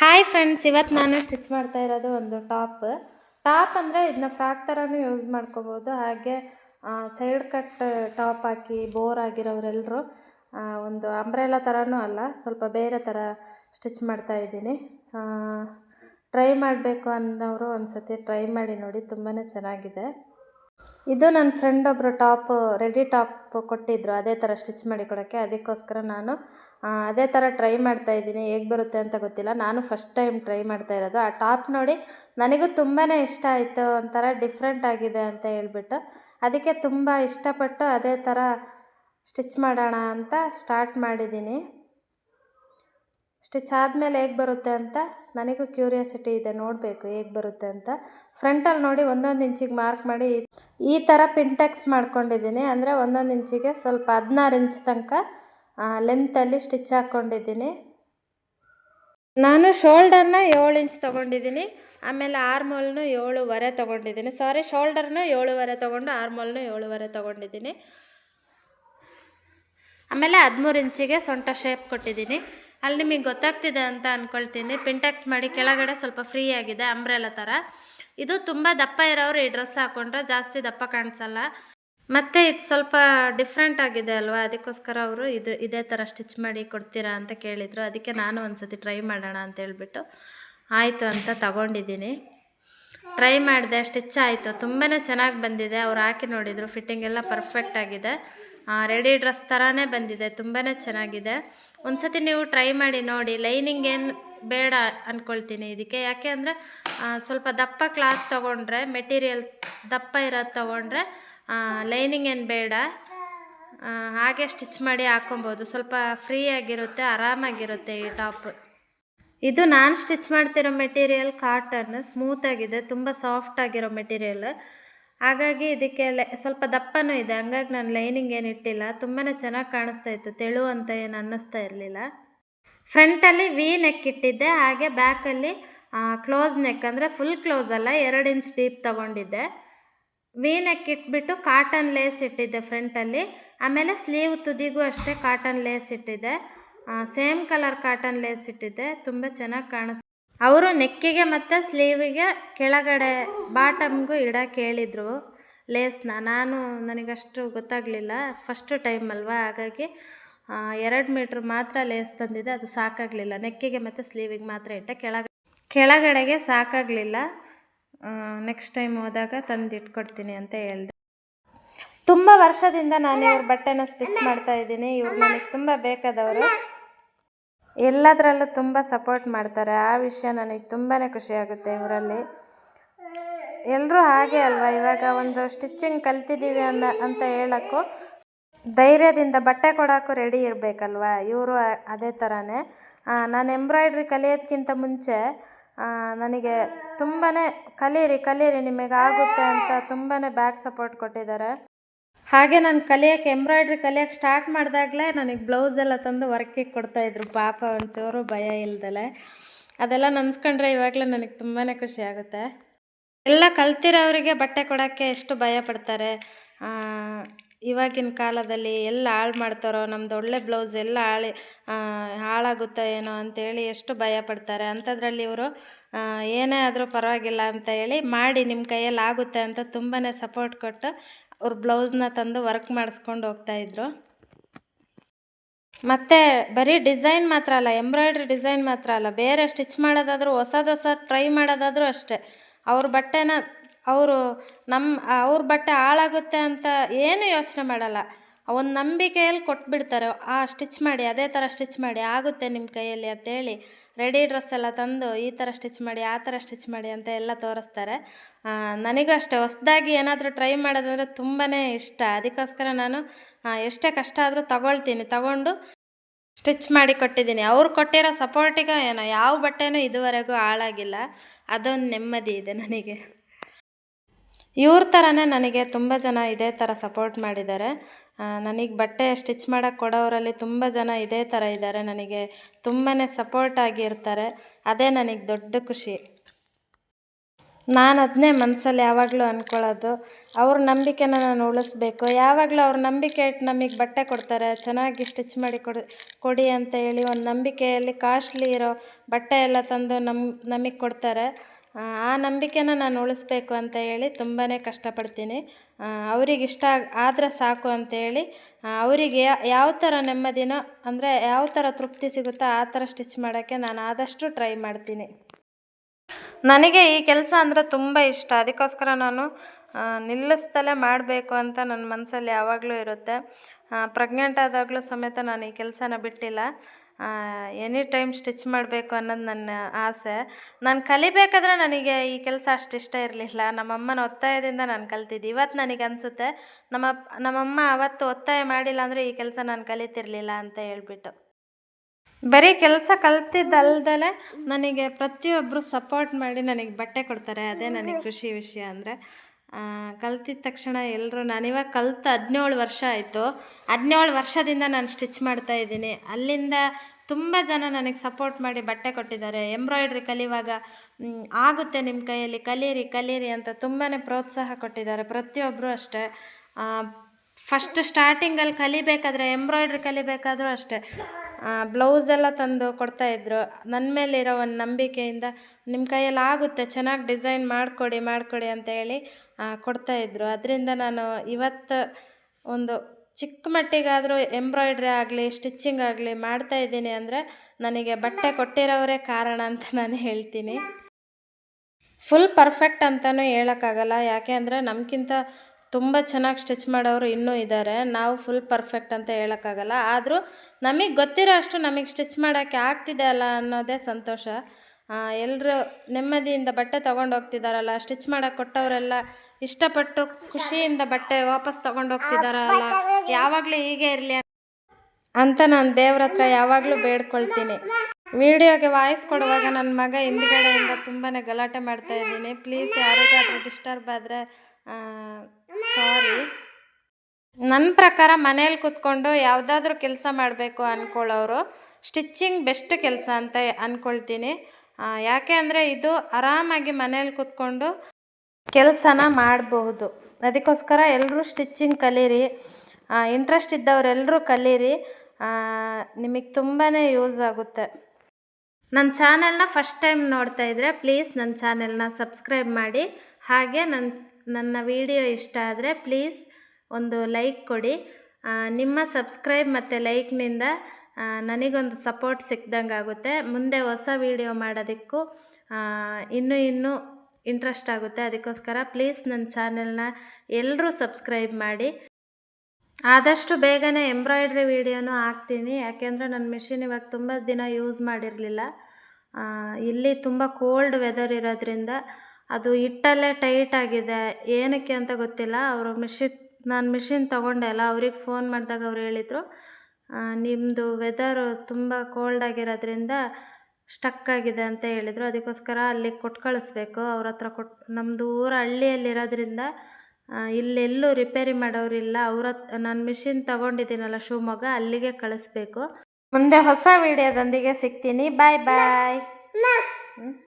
Hi friends ಇವತ್ತು ನಾನು stitch ಮಾಡ್ತಾ ಇರೋದು ಒಂದು ಟಾಪ್ ಟಾಪ್ ಅಂದರೆ ಇದನ್ನ ಫ್ರಾಕ್ ಥರನೂ ಯೂಸ್ ಮಾಡ್ಕೋಬೋದು. ಹಾಗೆ ಸೈಡ್ ಕಟ್ ಟಾಪ್ ಹಾಕಿ ಬೋರ್ ಆಗಿರೋರೆಲ್ಲರೂ ಒಂದು ಅಂಬ್ರೆಲಾ ಥರನೂ ಅಲ್ಲ, ಸ್ವಲ್ಪ ಬೇರೆ ಥರ ಸ್ಟಿಚ್ ಮಾಡ್ತಾ ಇದ್ದೀನಿ. ಟ್ರೈ ಮಾಡಬೇಕು ಅನ್ನೋರು ಒಂದು ಸತಿ ಟ್ರೈ ಮಾಡಿ ನೋಡಿ ತುಂಬಾ ಚೆನ್ನಾಗಿದೆ. ಇದು ನನ್ನ ಫ್ರೆಂಡ್ ಒಬ್ಬರು ಟಾಪ್ ರೆಡಿ ಟಾಪ್ ಕೊಟ್ಟಿದ್ದರು ಅದೇ ಥರ ಸ್ಟಿಚ್ ಮಾಡಿ ಕೊಡೋಕ್ಕೆ ಅದಕ್ಕೋಸ್ಕರ ನಾನು ಅದೇ ಥರ ಟ್ರೈ ಮಾಡ್ತಾ ಇದ್ದೀನಿ. ಹೇಗೆ ಬರುತ್ತೆ ಅಂತ ಗೊತ್ತಿಲ್ಲ. ನಾನು ಫಸ್ಟ್ ಟೈಮ್ ಟ್ರೈ ಮಾಡ್ತಾ ಇರೋದು. ಆ ಟಾಪ್ ನೋಡಿ ನನಗೂ ತುಂಬಾ ಇಷ್ಟ ಆಯಿತು. ಒಂಥರ ಡಿಫ್ರೆಂಟ್ ಆಗಿದೆ ಅಂತ ಹೇಳ್ಬಿಟ್ಟು. ಅದಕ್ಕೆ ತುಂಬ ಇಷ್ಟಪಟ್ಟು ಅದೇ ಥರ ಸ್ಟಿಚ್ ಮಾಡೋಣ ಅಂತ ಸ್ಟಾರ್ಟ್ ಮಾಡಿದ್ದೀನಿ. ಸ್ಟಿಚ್ ಆದಮೇಲೆ ಹೇಗೆ ಬರುತ್ತೆ ಅಂತ ನನಗೂ ಕ್ಯೂರಿಯಾಸಿಟಿ ಇದೆ, ನೋಡಬೇಕು ಹೇಗೆ ಬರುತ್ತೆ ಅಂತ. ಫ್ರಂಟಲ್ಲಿ ನೋಡಿ ಒಂದೊಂದು ಇಂಚಿಗೆ ಮಾರ್ಕ್ ಮಾಡಿ. ಈ ಥರ ಪಿಂಟೆಕ್ಸ್ ಮಾಡ್ಕೊಂಡಿದ್ದೀನಿ. ಅಂದರೆ ಒಂದೊಂದು ಇಂಚಿಗೆ ಸ್ವಲ್ಪ ಹದಿನಾರು ಇಂಚ್ ತನಕ ಲೆಂತಲ್ಲಿ ಸ್ಟಿಚ್ ಹಾಕ್ಕೊಂಡಿದ್ದೀನಿ ನಾನು ಶೋಲ್ಡರ್ನ ಏಳು ಇಂಚ್ ತೊಗೊಂಡಿದ್ದೀನಿ. ಆಮೇಲೆ ಆರ್ಮೋಲ್ನು ಏಳುವರೆ ತೊಗೊಂಡಿದ್ದೀನಿ. ಸಾರಿ ಶೋಲ್ಡರ್ನ ಏಳುವರೆ ತೊಗೊಂಡು ಆರ್ಮೋಲ್ನು ಏಳುವರೆ ತೊಗೊಂಡಿದ್ದೀನಿ. ಆಮೇಲೆ ಹದಿಮೂರು ಇಂಚಿಗೆ ಸೊಂಟ ಶೇಪ್ ಕೊಟ್ಟಿದ್ದೀನಿ. ಅಲ್ಲಿ ನಿಮಗೆ ಗೊತ್ತಾಗ್ತಿದೆ ಅಂತ ಅಂದ್ಕೊಳ್ತೀನಿ ಪಿಂಟೆಕ್ಸ್ ಮಾಡಿ ಕೆಳಗಡೆ ಸ್ವಲ್ಪ ಫ್ರೀ ಆಗಿದೆ ಅಂಬ್ರೆಲ ಥರ ಇದು ತುಂಬ ದಪ್ಪ ಇರೋರು ಈ ಡ್ರೆಸ್ ಹಾಕೊಂಡ್ರೆ ಜಾಸ್ತಿ ದಪ್ಪ ಕಾಣಿಸಲ್ಲ. ಮತ್ತು ಇದು ಸ್ವಲ್ಪ ಡಿಫ್ರೆಂಟ್ ಆಗಿದೆ ಅಲ್ವಾ? ಅದಕ್ಕೋಸ್ಕರ ಅವರು ಇದು, ಇದೇ ಥರ ಸ್ಟಿಚ್ ಮಾಡಿ ಕೊಡ್ತೀರಾ ಅಂತ ಕೇಳಿದರು. ಅದಕ್ಕೆ ನಾನು ಒಂದು ಸತಿ ಟ್ರೈ ಮಾಡೋಣ ಅಂತ ಹೇಳ್ಬಿಟ್ಟು ಆಯಿತು ಅಂತ ತಗೊಂಡಿದ್ದೀನಿ. ಟ್ರೈ ಮಾಡಿದೆ ಸ್ಟಿಚ್ ಆಯಿತು. ತುಂಬಾ ಚೆನ್ನಾಗಿ ಬಂದಿದೆ. ಅವ್ರು ಹಾಕಿ ನೋಡಿದರು ಫಿಟ್ಟಿಂಗ್ ಎಲ್ಲ ಪರ್ಫೆಕ್ಟ್ ಆಗಿದೆ. ರೆಡಿ ಡ್ರೆಸ್ ಥರನೇ ಬಂದಿದೆ ತುಂಬಾ ಚೆನ್ನಾಗಿದೆ. ಒಂದು ಸತಿ ನೀವು ಟ್ರೈ ಮಾಡಿ ನೋಡಿ ಲೈನಿಂಗ್ ಏನು ಬೇಡ ಅಂದ್ಕೊಳ್ತೀನಿ ಇದಕ್ಕೆ. ಯಾಕೆ ಅಂದರೆ ಸ್ವಲ್ಪ ದಪ್ಪ ಕ್ಲಾತ್ ತೊಗೊಂಡ್ರೆ ಮೆಟೀರಿಯಲ್ ದಪ್ಪ ಇರೋದು ತೊಗೊಂಡ್ರೆ ಲೈನಿಂಗ್ ಏನು ಬೇಡ. ಹಾಗೆ ಸ್ಟಿಚ್ ಮಾಡಿ ಹಾಕೊಬೋದು. ಸ್ವಲ್ಪ ಫ್ರೀ ಆಗಿರುತ್ತೆ, ಆರಾಮಾಗಿರುತ್ತೆ ಈ ಟಾಪ್ ಇದು ನಾನು ಸ್ಟಿಚ್ ಮಾಡ್ತಿರೋ ಮೆಟೀರಿಯಲ್ ಕಾಟನ್ ಸ್ಮೂತಾಗಿದೆ ತುಂಬ ಸಾಫ್ಟ್ ಆಗಿರೋ ಮೆಟೀರಿಯಲ್ ಹಾಗಾಗಿ ಇದಕ್ಕೆ ಸ್ವಲ್ಪ ದಪ್ಪನೂ ಇದೆ. ಹಂಗಾಗಿ ನಾನು ಲೈನಿಂಗ್ ಏನು ಇಟ್ಟಿಲ್ಲ. ತುಂಬಾ ಚೆನ್ನಾಗಿ ಕಾಣಿಸ್ತಾ ಇತ್ತು. ತೆಳು ಅಂತ ಏನು ಅನ್ನಿಸ್ತಾ ಇರಲಿಲ್ಲ. ಫ್ರಂಟಲ್ಲಿ ವಿ ನೆಕ್ ಇಟ್ಟಿದ್ದೆ. ಹಾಗೆ ಬ್ಯಾಕಲ್ಲಿ ಕ್ಲೋಸ್ ನೆಕ್ ಅಂದರೆ ಫುಲ್ ಕ್ಲೋಸ್ ಅಲ್ಲ. ಎರಡು ಇಂಚ್ ಡೀಪ್ ತೊಗೊಂಡಿದ್ದೆ. ವಿ ನೆಕ್ ಇಟ್ಬಿಟ್ಟು ಕಾಟನ್ ಲೇಸ್ ಇಟ್ಟಿದ್ದೆ ಫ್ರಂಟಲ್ಲಿ ಆಮೇಲೆ ಸ್ಲೀವ್ ತುದಿಗೂ ಅಷ್ಟೇ ಕಾಟನ್ ಲೇಸ್ ಇಟ್ಟಿದ್ದೆ. ಸೇಮ್ ಕಲರ್ ಕಾಟನ್ ಲೇಸ್ ಇಟ್ಟಿದ್ದೆ. ತುಂಬ ಚೆನ್ನಾಗಿ ಕಾಣಿಸ್ ಅವರು ನೆಕ್ಕಿಗೆ ಮತ್ತು ಸ್ಲೀವಿಗೆ ಕೆಳಗಡೆ ಬಾಟಮ್ಗೂ ಇಡಕ್ಕೆ ಹೇಳಿದರು ಲೇಸ್ನ ನಾನು ನನಗಷ್ಟು ಗೊತ್ತಾಗಲಿಲ್ಲ ಫಸ್ಟ್ ಟೈಮ್ ಅಲ್ವಾ? ಹಾಗಾಗಿ ಎರಡು ಮೀಟ್ರ್ ಮಾತ್ರ ಲೇಸ್ ತಂದಿದೆ, ಅದು ಸಾಕಾಗಲಿಲ್ಲ. ನೆಕ್ಕಿಗೆ ಮತ್ತು ಸ್ಲೀವಿಗೆ ಮಾತ್ರ ಇಟ್ಟೆ. ಕೆಳಗ, ಕೆಳಗಡೆಗೆ ಸಾಕಾಗಲಿಲ್ಲ. ನೆಕ್ಸ್ಟ್ ಟೈಮ್ ಹೋದಾಗ ತಂದು ಇಟ್ಕೊಡ್ತೀನಿ ಅಂತ ಹೇಳಿದೆ. ತುಂಬ ವರ್ಷದಿಂದ ನಾನು ಇವ್ರ ಬಟ್ಟೆನ ಸ್ಟಿಚ್ ಮಾಡ್ತಾ ಇದ್ದೀನಿ. ಇವ್ರು ನನಗೆ ತುಂಬ ಬೇಕಾದವರು. ಎಲ್ಲದರಲ್ಲೂ ತುಂಬ ಸಪೋರ್ಟ್ ಮಾಡ್ತಾರೆ. ಆ ವಿಷಯ ನನಗೆ ತುಂಬಾ ಖುಷಿಯಾಗುತ್ತೆ ಇವರಲ್ಲಿ ಎಲ್ಲರೂ ಹಾಗೆ ಅಲ್ವಾ? ಇವಾಗ ಒಂದು ಸ್ಟಿಚ್ಚಿಂಗ್ ಕಲ್ತಿದ್ದೀವಿ ಅನ್ನೋ, ಅಂತ ಹೇಳೋಕ್ಕೂ ಧೈರ್ಯದಿಂದ ಬಟ್ಟೆ ಕೊಡೋಕ್ಕೂ ರೆಡಿ ಇರಬೇಕಲ್ವಾ? ಇವರು ಅದೇ ಥರನೇ ನಾನು ಎಂಬ್ರಾಯ್ಡ್ರಿ ಕಲಿಯೋದಕ್ಕಿಂತ ಮುಂಚೆ ನನಗೆ ತುಂಬಾ ಕಲೀರಿ ಕಲೀರಿ, ನಿಮಗೆ ಆಗುತ್ತೆ ಅಂತ ತುಂಬಾ ಬ್ಯಾಕ್ ಸಪೋರ್ಟ್ ಕೊಟ್ಟಿದ್ದಾರೆ. ಹಾಗೆ ನಾನು ಕಲಿಯೋಕ್ಕೆ ಎಂಬ್ರಾಯ್ಡ್ರಿ ಕಲಿಯೋಕ್ಕೆ ಸ್ಟಾರ್ಟ್ ಮಾಡಿದಾಗಲೇ ನನಗೆ ಬ್ಲೌಸ್ ಎಲ್ಲ ತಂದು ವರ್ಕಿಗೆ ಕೊಡ್ತಾಯಿದ್ರು ಪಾಪ ಒಂಚೂರು ಭಯ ಇಲ್ದಲೆ. ಅದೆಲ್ಲ ನೆನ್ಸ್ಕೊಂಡ್ರೆ ಇವಾಗಲೇ ನನಗೆ ತುಂಬಾ ಖುಷಿ ಆಗುತ್ತೆ. ಎಲ್ಲ ಕಲ್ತಿರೋರಿಗೆ ಬಟ್ಟೆ ಕೊಡೋಕ್ಕೆ ಎಷ್ಟು ಭಯ ಪಡ್ತಾರೆ. ಇವಾಗಿನ ಕಾಲದಲ್ಲಿ ಎಲ್ಲ ಹಾಳು ಮಾಡ್ತಾರೋ, ನಮ್ದು ಒಳ್ಳೆ ಬ್ಲೌಸ್ ಎಲ್ಲ ಹಾಳಿ ಹಾಳಾಗುತ್ತೋ ಏನೋ ಅಂತೇಳಿ ಎಷ್ಟು ಭಯ ಪಡ್ತಾರೆ. ಅಂಥದ್ರಲ್ಲಿ ಇವರು ಏನೇ ಆದರೂ ಪರವಾಗಿಲ್ಲ ಅಂತ ಹೇಳಿ, ಮಾಡಿ ನಿಮ್ಮ ಕೈಯಲ್ಲಿ ಆಗುತ್ತೆ ಅಂತ ತುಂಬಾ ಸಪೋರ್ಟ್ ಕೊಟ್ಟು ಅವ್ರ ಬ್ಲೌಸ್ನ ತಂದು ವರ್ಕ್ ಮಾಡಿಸ್ಕೊಂಡು ಹೋಗ್ತಾಯಿದ್ರು ಮತ್ತು ಬರೀ ಡಿಸೈನ್ ಮಾತ್ರ ಅಲ್ಲ ಎಂಬ್ರಾಯ್ಡ್ರಿ ಡಿಸೈನ್ ಮಾತ್ರ ಅಲ್ಲ, ಬೇರೆ ಸ್ಟಿಚ್ ಮಾಡೋದಾದರೂ ಹೊಸದೊಸ ಹೊಸ ಟ್ರೈ ಮಾಡೋದಾದರೂ ಅಷ್ಟೇ. ಅವ್ರ ಬಟ್ಟೆನ, ಅವರು ನಮ್ಮ ಅವ್ರ ಬಟ್ಟೆ ಹಾಳಾಗುತ್ತೆ ಅಂತ ಏನು ಯೋಚನೆ ಮಾಡಲ್ಲ. ಒಂದು ನಂಬಿಕೆಯಲ್ಲಿ ಕೊಟ್ಬಿಡ್ತಾರೆ, ಆ ಸ್ಟಿಚ್ ಮಾಡಿ, ಅದೇ ಥರ ಸ್ಟಿಚ್ ಮಾಡಿ, ಆಗುತ್ತೆ ನಿಮ್ಮ ಕೈಯಲ್ಲಿ ಅಂತೇಳಿ. ರೆಡಿ ಡ್ರೆಸ್ ಎಲ್ಲ ತಂದು ಈ ಥರ ಸ್ಟಿಚ್ ಮಾಡಿ, ಆ ಥರ ಸ್ಟಿಚ್ ಮಾಡಿ ಅಂತ ಎಲ್ಲ ತೋರಿಸ್ತಾರೆ. ನನಗೂ ಅಷ್ಟೇ. ಹೊಸ್ದಾಗಿ ಏನಾದರೂ ಟ್ರೈ ಮಾಡೋದಂದರೆ ತುಂಬಾ ಇಷ್ಟ. ಅದಕ್ಕೋಸ್ಕರ ನಾನು ಎಷ್ಟೇ ಕಷ್ಟ ಆದರೂ ತಗೊಳ್ತೀನಿ. ತಗೊಂಡು ಸ್ಟಿಚ್ ಮಾಡಿ ಕೊಟ್ಟಿದ್ದೀನಿ. ಅವ್ರು ಕೊಟ್ಟಿರೋ ಸಪೋರ್ಟಿಗೆ ಏನೋ, ಯಾವ ಬಟ್ಟೆನೂ ಇದುವರೆಗೂ ಹಾಳಾಗಿಲ್ಲ. ಅದೊಂದು ನೆಮ್ಮದಿ ಇದೆ ನನಗೆ. ಇವ್ರ ಥರನೇ ನನಗೆ ತುಂಬ ಜನ ಇದೇ ಥರ ಸಪೋರ್ಟ್ ಮಾಡಿದ್ದಾರೆ. ನನಗೆ ಬಟ್ಟೆ ಸ್ಟಿಚ್ ಮಾಡೋಕ್ಕೆ ಕೊಡೋರಲ್ಲಿ ತುಂಬ ಜನ ಇದೇ ಥರ ಇದ್ದಾರೆ ನನಗೆ ತುಂಬಾ ಸಪೋರ್ಟ್ ಆಗಿರ್ತಾರೆ. ಅದೇ ನನಗೆ ದೊಡ್ಡ ಖುಷಿ. ನಾನು ಅದನ್ನೇ ಮನಸ್ಸಲ್ಲಿ ಯಾವಾಗಲೂ ಅಂದ್ಕೊಳ್ಳೋದು ಅವ್ರ ನಂಬಿಕೆನ ನಾನು ಉಳಿಸ್ಬೇಕು. ಯಾವಾಗಲೂ ಅವ್ರ ನಂಬಿಕೆ ಇಟ್ಟು ನಮಗೆ ಬಟ್ಟೆ ಕೊಡ್ತಾರೆ. ಚೆನ್ನಾಗಿ ಸ್ಟಿಚ್ ಮಾಡಿ ಕೊಡಿ ಕೊಡಿ ಅಂತ ಹೇಳಿ ಒಂದು ನಂಬಿಕೆಯಲ್ಲಿ ಕಾಸ್ಟ್ಲಿ ಇರೋ ಬಟ್ಟೆ ಎಲ್ಲ ತಂದು ನಮ್ಮ ನಮಗೆ ಕೊಡ್ತಾರೆ. ಆ, ನಂಬಿಕೆನ ನಾನು ಉಳಿಸ್ಬೇಕು ಅಂತ ಹೇಳಿ ತುಂಬಾ ಕಷ್ಟಪಡ್ತೀನಿ. ಅವ್ರಿಗೆ ಇಷ್ಟ ಆದರೆ ಸಾಕು ಅಂತೇಳಿ ಅವರಿಗೆ ಯಾವ ಥರ ನೆಮ್ಮದಿನೋ ಅಂದರೆ ಯಾವ ಥರ ತೃಪ್ತಿ ಸಿಗುತ್ತೋ ಆ ಥರ ಸ್ಟಿಚ್ ಮಾಡೋಕ್ಕೆ ನಾನು ಆದಷ್ಟು ಟ್ರೈ ಮಾಡ್ತೀನಿ. ನನಗೆ ಈ ಕೆಲಸ ಅಂದರೆ ತುಂಬ ಇಷ್ಟ. ಅದಕ್ಕೋಸ್ಕರ ನಾನು ನಿಲ್ಲಿಸ್ದಲೇ ಮಾಡಬೇಕು ಅಂತ ನನ್ನ ಮನಸ್ಸಲ್ಲಿ ಯಾವಾಗಲೂ ಇರುತ್ತೆ. ಪ್ರೆಗ್ನೆಂಟ್ ಆದಾಗಲೂ ಸಮೇತ ನಾನು ಈ ಕೆಲಸನ ಬಿಟ್ಟಿಲ್ಲ. ಎನಿ ಟೈಮ್ ಸ್ಟಿಚ್ ಮಾಡಬೇಕು ಅನ್ನೋದು ನನ್ನ ಆಸೆ. ನಾನು ಕಲಿಬೇಕಾದ್ರೆ ನನಗೆ ಈ ಕೆಲಸ ಅಷ್ಟು ಇಷ್ಟ ಇರಲಿಲ್ಲ. ನಮ್ಮಮ್ಮನ ಒತ್ತಾಯದಿಂದ ನಾನು ಕಲ್ತಿದ್ದೆ. ಇವತ್ತು ನನಗೆ ಅನಿಸುತ್ತೆ, ನಮ್ಮ, ನಮ್ಮಮ್ಮ ಅವತ್ತು ಒತ್ತಾಯ ಮಾಡಿಲ್ಲ ಅಂದರೆ ಈ ಕೆಲಸ ನಾನು ಕಲಿತಿರಲಿಲ್ಲ ಅಂತ ಹೇಳ್ಬಿಟ್ಟು. ಬರೀ ಕೆಲಸ ಕಲ್ತಿದ್ದಲ್ದಲೆ ನನಗೆ ಪ್ರತಿಯೊಬ್ಬರು ಸಪೋರ್ಟ್ ಮಾಡಿ ನನಗೆ ಬಟ್ಟೆ ಕೊಡ್ತಾರೆ. ಅದೇ ನನಗೆ ಖುಷಿ ವಿಷಯ ಅಂದರೆ. ಕಲ್ತಿದ್ದ ತಕ್ಷಣ ಎಲ್ಲರೂ ನಾನಿವಾಗ ಕಲ್ತು ಹದಿನೇಳು ವರ್ಷ ಆಯಿತು. ಹದಿನೇಳು ವರ್ಷದಿಂದ ನಾನು ಸ್ಟಿಚ್ ಮಾಡ್ತಾ ಇದ್ದೀನಿ. ಅಲ್ಲಿಂದ ತುಂಬ ಜನ ನನಗೆ ಸಪೋರ್ಟ್ ಮಾಡಿ ಬಟ್ಟೆ ಕೊಟ್ಟಿದ್ದಾರೆ. ಎಂಬ್ರಾಯ್ಡ್ರಿ ಕಲಿಯುವಾಗ ಆಗುತ್ತೆ ನಿಮ್ಮ ಕೈಯಲ್ಲಿ. ಕಲೀರಿ ಕಲೀರಿ ಅಂತ ತುಂಬಾ ಪ್ರೋತ್ಸಾಹ ಕೊಟ್ಟಿದ್ದಾರೆ. ಪ್ರತಿಯೊಬ್ಬರು ಅಷ್ಟೇ. ಫಸ್ಟ್ ಸ್ಟಾರ್ಟಿಂಗಲ್ಲಿ ಕಲಿಬೇಕಾದ್ರೆ ಎಂಬ್ರಾಯ್ಡ್ರಿ ಕಲಿಬೇಕಾದ್ರೂ ಅಷ್ಟೇ. ಬ್ಲೌಸ್ ಎಲ್ಲ ತಂದು ಕೊಡ್ತಾಯಿದ್ರು ನನ್ನ ಮೇಲಿರೋ ಒಂದು ನಂಬಿಕೆಯಿಂದ ನಿಮ್ಮ ಕೈಯಲ್ಲಿ ಆಗುತ್ತೆ, ಚೆನ್ನಾಗಿ ಡಿಸೈನ್ ಮಾಡಿಕೊಡಿ ಮಾಡಿಕೊಡಿ ಅಂತ ಹೇಳಿ ಕೊಡ್ತಾ ಕೊಡ್ತಾಯಿದ್ರು ಅದರಿಂದ ನಾನು ಇವತ್ತು ಒಂದು ಚಿಕ್ಕ ಮಟ್ಟಿಗಾದರೂ ಎಂಬ್ರಾಯ್ಡ್ರಿ ಆಗಲಿ ಸ್ಟಿಚ್ಚಿಂಗ್ ಆಗಲಿ ಮಾಡ್ತಾ ಇದ್ದೀನಿ ಅಂದರೆ ನನಗೆ ಬಟ್ಟೆ ಕೊಟ್ಟಿರೋವರೇ ಕಾರಣ ಅಂತ ನಾನು ಹೇಳ್ತೀನಿ. ಫುಲ್ ಪರ್ಫೆಕ್ಟ್ ಅಂತಲೂ ಹೇಳೋಕ್ಕಾಗಲ್ಲ. ಯಾಕೆ ಅಂದರೆ ನಮಗಿಂತ ತುಂಬ ಚೆನ್ನಾಗಿ ಸ್ಟಿಚ್ ಮಾಡೋರು ಇನ್ನೂ ಇದ್ದಾರೆ ನಾವು ಫುಲ್ ಪರ್ಫೆಕ್ಟ್ ಅಂತ ಹೇಳೋಕ್ಕಾಗಲ್ಲ. ಆದರೂ ನಮಗೆ ಗೊತ್ತಿರೋ ಅಷ್ಟು ನಮಗೆ ಸ್ಟಿಚ್ ಮಾಡೋಕ್ಕೆ ಆಗ್ತಿದೆ ಅಲ್ಲ ಅನ್ನೋದೇ ಸಂತೋಷ. ಎಲ್ಲರೂ ನೆಮ್ಮದಿಯಿಂದ ಬಟ್ಟೆ ತೊಗೊಂಡು ಹೋಗ್ತಿದ್ದಾರಲ್ಲ ಸ್ಟಿಚ್ ಮಾಡೋಕೆ ಕೊಟ್ಟವರೆಲ್ಲ ಇಷ್ಟಪಟ್ಟು ಖುಷಿಯಿಂದ ಬಟ್ಟೆ ವಾಪಸ್ ತೊಗೊಂಡು ಹೋಗ್ತಿದ್ದಾರಲ್ಲ ಯಾವಾಗಲೂ ಹೀಗೆ ಇರಲಿ ಅಂತ ನಾನು ದೇವ್ರ ಹತ್ರ ಯಾವಾಗಲೂ ಬೇಡ್ಕೊಳ್ತೀನಿ. ವಿಡಿಯೋಗೆ ವಾಯ್ಸ್ ಕೊಡುವಾಗ ನನ್ನ ಮಗ ಹಿಂದ್ಗಡೆಯಿಂದ ತುಂಬಾ ಗಲಾಟೆ ಮಾಡ್ತಾ ಇದ್ದೀನಿ. ಪ್ಲೀಸ್ ಯಾರಿಗಾದರೂ ಡಿಸ್ಟರ್ಬ್ ಆದರೆ ಸಾರಿ. ನನ್ನ ಪ್ರಕಾರ ಮನೇಲಿ ಕೂತ್ಕೊಂಡು ಯಾವುದಾದ್ರೂ ಕೆಲಸ ಮಾಡಬೇಕು ಅಂದ್ಕೊಳ್ಳೋರು ಸ್ಟಿಚ್ಚಿಂಗ್ ಬೆಸ್ಟ್ ಕೆಲಸ ಅಂತ ಅಂದ್ಕೊಳ್ತೀನಿ ಯಾಕೆ ಅಂದರೆ ಇದು ಆರಾಮಾಗಿ ಮನೇಲಿ ಕೂತ್ಕೊಂಡು ಕೆಲಸನ ಮಾಡಬಹುದು. ಅದಕ್ಕೋಸ್ಕರ ಎಲ್ಲರೂ ಸ್ಟಿಚ್ಚಿಂಗ್ ಕಲೀರಿ. ಇಂಟ್ರೆಸ್ಟ್ ಇದ್ದವರೆಲ್ಲರೂ ಕಲೀರಿ. ನಿಮಗೆ ತುಂಬಾ ಯೂಸ್ ಆಗುತ್ತೆ. ನನ್ನ ಚಾನೆಲ್ನ ಫಸ್ಟ್ ಟೈಮ್ ನೋಡ್ತಾ ಇದ್ದರೆ ಪ್ಲೀಸ್ ನನ್ನ ಚಾನೆಲ್ನ ಸಬ್ಸ್ಕ್ರೈಬ್ ಮಾಡಿ. ಹಾಗೆ ನನ್ನ ನನ್ನ ವಿಡಿಯೋ ಇಷ್ಟ ಆದರೆ ಪ್ಲೀಸ್ ಒಂದು ಲೈಕ್ ಕೊಡಿ. ನಿಮ್ಮ ಸಬ್ಸ್ಕ್ರೈಬ್ ಮತ್ತು ಲೈಕ್ನಿಂದ ನನಗೊಂದು ಸಪೋರ್ಟ್ ಸಿಕ್ದಂಗೆ ಆಗುತ್ತೆ. ಮುಂದೆ ಹೊಸ ವಿಡಿಯೋ ಮಾಡೋದಕ್ಕೂ ಇನ್ನೂ ಇನ್ನೂ ಇಂಟ್ರೆಸ್ಟ್ ಆಗುತ್ತೆ. ಅದಕ್ಕೋಸ್ಕರ ಪ್ಲೀಸ್ ನನ್ನ ಚಾನೆಲ್ನ ಎಲ್ಲರೂ ಸಬ್ಸ್ಕ್ರೈಬ್ ಮಾಡಿ. ಆದಷ್ಟು ಬೇಗನೆ ಎಂಬ್ರಾಯ್ಡ್ರಿ ವೀಡಿಯೋನೂ ಹಾಕ್ತೀನಿ. ಯಾಕೆಂದರೆ ನನ್ನ ಮಿಷಿನ್ ಇವಾಗ ತುಂಬ ದಿನ ಯೂಸ್ ಮಾಡಿರಲಿಲ್ಲ. ಇಲ್ಲಿ ತುಂಬ ಕೋಲ್ಡ್ ವೆದರ್ ಇರೋದ್ರಿಂದ ಅದು ಇಟ್ಟಲ್ಲೇ ಟೈಟ್ ಆಗಿದೆ ಏನಕ್ಕೆ ಅಂತ ಗೊತ್ತಿಲ್ಲ. ಅವರು ಮಿಷಿನ್ ನಾನು ಮಿಷಿನ್ ತೊಗೊಂಡೆ ಅಲ್ಲ ಅವ್ರಿಗೆ ಫೋನ್ ಮಾಡಿದಾಗ ಅವ್ರು ಹೇಳಿದರು ನಿಮ್ಮದು ವೆದರು ತುಂಬ ಕೋಲ್ಡ್ ಆಗಿರೋದ್ರಿಂದ ಸ್ಟಕ್ ಆಗಿದೆ ಅಂತ ಹೇಳಿದರು. ಅದಕ್ಕೋಸ್ಕರ ಅಲ್ಲಿಗೆ ಕೊಟ್ಟು ಕಳಿಸ್ಬೇಕು. ಅವ್ರ ಹತ್ರ ಕೊಟ್ಟು ನಮ್ಮದು ಊರ ಹಳ್ಳಿಯಲ್ಲಿರೋದ್ರಿಂದ ಇಲ್ಲೆಲ್ಲೂ ರಿಪೇರಿ ಮಾಡೋರಿಲ್ಲ ಅವ್ರ ನಾನು ಮಿಷಿನ್ ತಗೊಂಡಿದ್ದೀನಲ್ಲ ಶಿವಮೊಗ್ಗ ಅಲ್ಲಿಗೆ ಕಳಿಸ್ಬೇಕು. ಮುಂದೆ ಹೊಸ ವಿಡಿಯೋದೊಂದಿಗೆ ಸಿಗ್ತೀನಿ. ಬಾಯ್ ಬಾಯ್